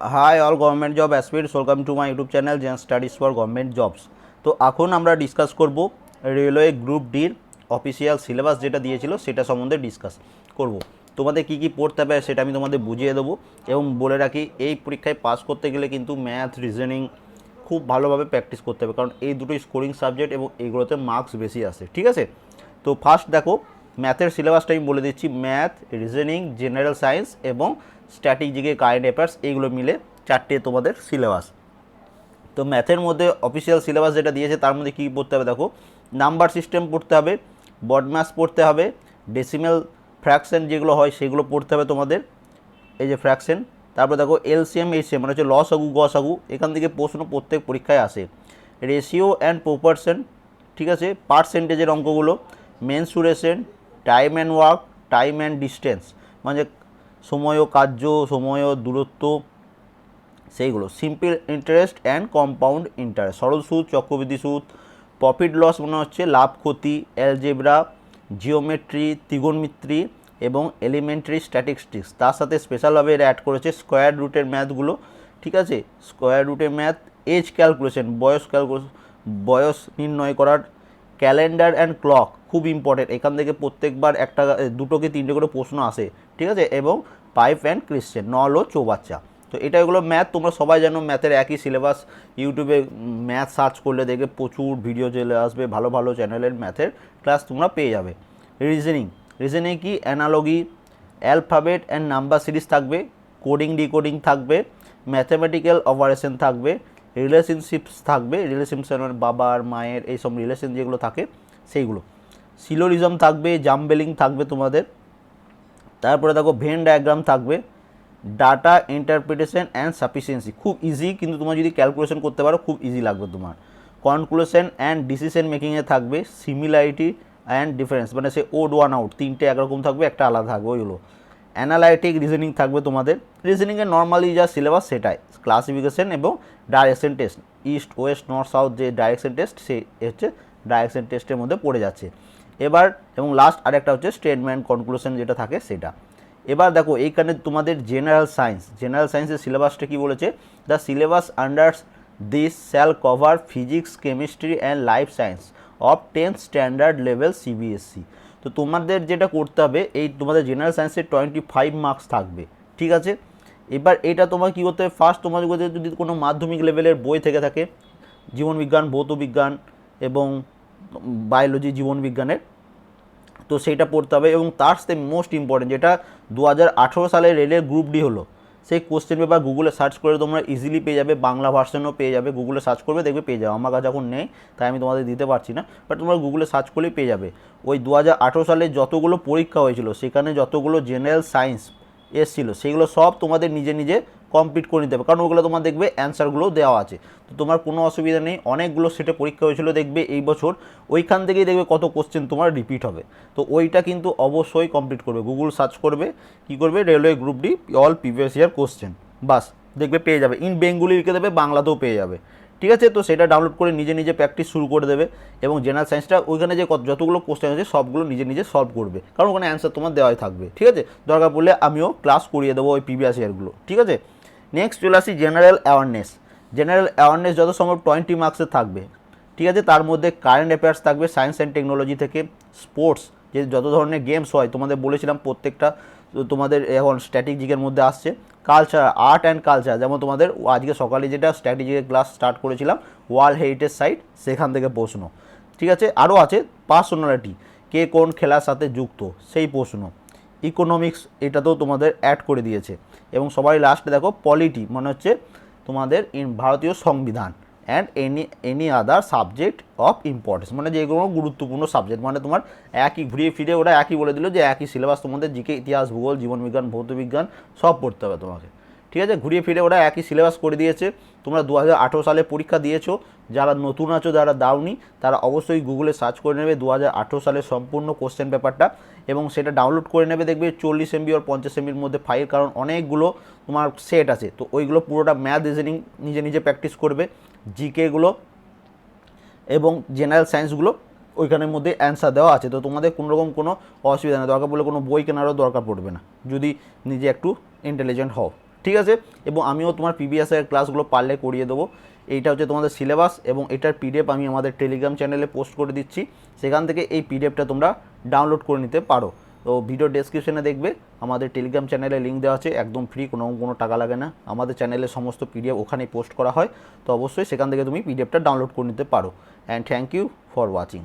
Hi all government job aspirants welcome to my YouTube channel Zen studies for government jobs তো এখন আমরা discuss করব railway group ডির official syllabus যেটা দিয়েছিল, সেটা সম্বন্ধে ডিসকাস করব। তোমাদের কী কী পড়তে হবে সেটা আমি তোমাদের বুঝিয়ে দেবো এবং বলে রাখি, এই পরীক্ষায় পাস করতে গেলে কিন্তু ম্যাথ রিজনিং খুব ভালোভাবে প্র্যাকটিস করতে হবে, কারণ এই দুটোই স্কোরিং সাবজেক্ট এবং এইগুলোতে মার্কস বেশি আসে, ঠিক আছে? তো ফার্স্ট দেখো ম্যাথের সিলেবাসটা আমি বলে দিচ্ছি ম্যাথ রিজনিং জেনারেল সায়েন্স এবং স্ট্যাটিক জিকে কারেন্ট অ্যাফেয়ার্স এইগুলো মিলে চারটে তোমাদের সিলেবাস তো ম্যাথের মধ্যে অফিসিয়াল সিলেবাস যেটা দিয়েছে, তার মধ্যে কী পড়তে হবে দেখো? নাম্বার সিস্টেম পড়তে হবে বডম্যাস পড়তে হবে ডেসিমেল ফ্র্যাকশন যেগুলো হয় সেগুলো পড়তে হবে তোমাদের। এই যে ফ্র্যাকশন তারপর দেখো এলসিএম এইচএম মানে হচ্ছে লস আগু গস আগু এখান থেকে প্রশ্ন প্রত্যেক পরীক্ষায় আসে। রেশিও অ্যান্ড প্রোপারশন ঠিক আছে? পার্সেন্টেজের অঙ্কগুলো mensuration time and work time and distance মানে সময় ও কার্য সময় ও দূরত্ব, সেইগুলো। Simple interest and compound interest সরল সুদ, চক্রবৃদ্ধি সুদ প্রফিট লস মনে হচ্ছে লাভ, ক্ষতি অ্যালজেব্রা জিওমেট্রি ত্রিগোণমিত্রি এবং এলিমেন্টারি স্ট্যাটিস্টিক্স তার সাথে স্পেশালভাবে এরা অ্যাড করেছে স্কোয়ার রুটের ম্যাথগুলো ঠিক আছে? স্কোয়ার রুটের ম্যাথ এজ ক্যালকুলেশন বয়স ক্যালকুলেশন বয়স নির্ণয় করার ক্যালেন্ডার অ্যান্ড ক্লক খুব ইম্পর্টেন্ট এখান থেকে প্রত্যেকবার একটা দুটো কি তিনটে করে প্রশ্ন আসে, ঠিক আছে? এবং পাইপ অ্যান্ড ক্রিশ্চেন, নল ও চৌবাচ্চা। তো এটা এগুলো ম্যাথ তোমরা সবাই জানো ম্যাথের একই সিলেবাস ইউটিউবে ম্যাথ সার্চ করলে দেখবে প্রচুর ভিডিও চলে আসবে, ভালো ভালো চ্যানেলের ম্যাথের ক্লাস তোমরা পেয়ে যাবে। রিজনিং রিজনিং কি? Analogy alphabet and number series থাকবে কোডিং ডিকোডিং থাকবে ম্যাথামেটিক্যাল অপারেশন থাকবে রিলেশনশিপস থাকবে রিলেশনশিপ মানে বাবার, মায়ের এইসব রিলেশন যেগুলো থাকে সেইগুলো। সিলোরিজম থাকবে জাম্বেলিং থাকবে তোমাদের। তারপরে দেখো ভেন ডায়াগ্রাম থাকবে। ডাটা ইন্টারপ্রিটেশন অ্যান্ড সাফিসিয়েন্সি খুব ইজি কিন্তু তোমার যদি ক্যালকুলেশন করতে পারো, খুব ইজি লাগবে তোমার। কনক্লুশন অ্যান্ড ডিসিশন মেকিংয়ে থাকবে সিমিলারিটি অ্যান্ড ডিফারেন্স মানে সে ওড ওয়ান আউট তিনটে একরকম থাকবে, একটা আলাদা থাকবে ওইগুলো অ্যানালাইটিক রিজনিং থাকবে তোমাদের। রিজনিংয়ের নর্মালি যা সিলেবাস সেটাই। ক্লাসিফিকেশন এবং direction test east west north south যে ডাইরেকশন টেস্ট সে হচ্ছে ডাইরেকশন টেস্টের মধ্যে পড়ে যাচ্ছে। এবার এবং লাস্ট আরেকটা হচ্ছে স্টেটমেন্ট কনক্লুশন যেটা থাকে সেটা। এবার দেখো, এইখানে তোমাদের জেনারেল সায়েন্স জেনারেল সায়েন্সের সিলেবাসটা কি বলেছে? The syllabus under this shall cover physics chemistry and life science of tenth standard level CBSE তো তোমাদের যেটা করতে হবে, এই তোমাদের জেনারেল সায়েন্সের টোয়েন্টি ফাইভ মার্কস থাকবে, ঠিক আছে? এবার এটা তোমার কী করতে হবে? ফার্স্ট তোমাদের যদি কোনো মাধ্যমিক লেভেলের বই থেকে থাকে জীবনবিজ্ঞান ভৌতবিজ্ঞান এবং বায়োলজি জীবনবিজ্ঞানের তো সেইটা পড়তে হবে এবং তার সাথে মোস্ট ইম্পর্টেন্ট যেটা দু হাজার আঠেরো সালে রেলের গ্রুপ ডি হলো। সেই কোশ্চেন পেপার গুগলে সার্চ করে তোমরা ইজিলি পেয়ে যাবে, বাংলা ভার্সনও পেয়ে যাবে গুগলে সার্চ করবে, দেখবে পেয়ে যাবে আমার কাছে এখন নেই, তাই আমি তোমাদের দিতে পারছি না বাট তোমরা গুগলে সার্চ করলেই পেয়ে যাবে। ওই দু হাজার আঠেরো সালে যতগুলো পরীক্ষা হয়েছিল, সেখানে যতগুলো জেনারেল সায়েন্স এসছিল, সেগুলো সব তোমাদের নিজে নিজে কমপ্লিট করে নিতে হবে। কারণ ওগুলো তোমার দেখবে অ্যান্সারগুলো দেওয়া আছে। তো তোমার কোনো অসুবিধা নেই, অনেকগুলো সেটে পরীক্ষা হয়েছিল দেখবে এই বছর। ওইখান থেকেই দেখবে কত কোশ্চেন তোমার রিপিট হবে। তো ওইটা কিন্তু অবশ্যই কমপ্লিট করবে। গুগল সার্চ করবে, কি করবে? Railway group D all previous year question বাস, দেখবে পেয়ে যাবে। ইন বেঙ্গলি লিখে দেবে, বাংলাতেও পেয়ে যাবে। ঠিক আছে? তো সেটা ডাউনলোড করে নিজে নিজে প্র্যাকটিস শুরু করে দেবে এবং জেনারেল সায়েন্সটা ওইখানে যে কত- যতগুলো কোশ্চেন আছে সবগুলো নিজে নিজে সলভ করবে। কারণ ওখানে অ্যান্সার তোমার দেওয়াই থাকবে। ঠিক আছে? দরকার পড়লে আমিও ক্লাস করিয়ে দেবো ওই প্রিভিয়াস ইয়ারগুলো ঠিক আছে? নেক্সট চলে আসি জেনারেল অ্যাওয়ারনেস জেনারেল অ্যাওয়ারনেস যত সম্ভব টোয়েন্টি মার্কসের থাকবে। ঠিক আছে, তার মধ্যে কারেন্ট অ্যাফেয়ার্স থাকবে সায়েন্স অ্যান্ড টেকনোলজি থেকে স্পোর্টস যে যত ধরনের গেমস হয়, তোমাদের বলেছিলাম প্রত্যেকটা তোমাদের এখন স্ট্র্যাটেজিকের মধ্যে আসছে। কালচার আর্ট অ্যান্ড কালচার যেমন তোমাদের আজকে সকালে যেটা স্ট্র্যাটেজিকের ক্লাস স্টার্ট করেছিলাম ওয়ার্ল্ড হেরিটেজ সাইট সেখান থেকে প্রশ্ন। ঠিক আছে আরও আছে পার্সোনালিটি কে কোন খেলার সাথে যুক্ত, সেই প্রশ্ন। ইকোনমিক্স এটাতেও তোমাদের অ্যাড করে দিয়েছে। এবং সবাই লাস্টে দেখো পলিটি মানে হচ্ছে তোমাদের ইন ভারতীয় সংবিধান and any any other subject of importance মানে যে কোনো গুরুত্বপূর্ণ সাবজেক্ট মানে তোমার একই ঘুরিয়ে ফিরে ওরা একই বলে দিল যে একই সিলেবাস তোমাদের জিকে ইতিহাস, ভূগোল জীবনবিজ্ঞান ভৌতবিজ্ঞান সব পড়তে হবে তোমাকে। ঠিক আছে? ঘুরিয়ে ফিরে ওরা একই সিলেবাস করে দিয়েছে। তোমরা দু হাজার আঠেরো সালে পরীক্ষা দিয়েছ। যারা নতুন আছো, যারা দাওনি, তারা অবশ্যই গুগলে সার্চ করে নেবে দু সালের সম্পূর্ণ কোশ্চেন পেপারটা এবং সেটা ডাউনলোড করে নেবে। দেখবে চল্লিশ এমবি আর পঞ্চাশ এমবির মধ্যে ফাইল কারণ অনেকগুলো তোমার সেট আছে। তো ওইগুলো পুরোটা ম্যাথ রিজনিং নিজে নিজে প্র্যাকটিস করবে। জিকেগুলো এবং জেনারেল সায়েন্সগুলো ওইখানের মধ্যে অ্যান্সার দেওয়া আছে। তো তোমাদের কোনো রকম কোনো অসুবিধা নেই। দরকার পড়লে কোনো বই কেনারও দরকার পড়বে না। যদি নিজে একটু ইন্টেলিজেন্ট হও। ঠিক আছে? এবং আমিও তোমার পিবিএসের ক্লাসগুলো পারলে করিয়ে দেবো। এইটা হচ্ছে তোমাদের সিলেবাস এবং এটার পিডিএফ আমি আমাদের টেলিগ্রাম চ্যানেলে পোস্ট করে দিচ্ছি। সেখান থেকে এই পিডিএফটা তোমরা ডাউনলোড করে নিতে পারো। তো ভিডিও ডেসক্রিপশনে দেখবে, আমাদের টেলিগ্রাম চ্যানেলে লিঙ্ক দেওয়া আছে। একদম ফ্রি কোনো কোনো টাকা লাগে না। আমাদের চ্যানেলে সমস্ত পিডিএফ ওখানেই পোস্ট করা হয়। তো অবশ্যই সেখান থেকে তুমি পিডিএফটা ডাউনলোড করে নিতে পারো। And thank you for watching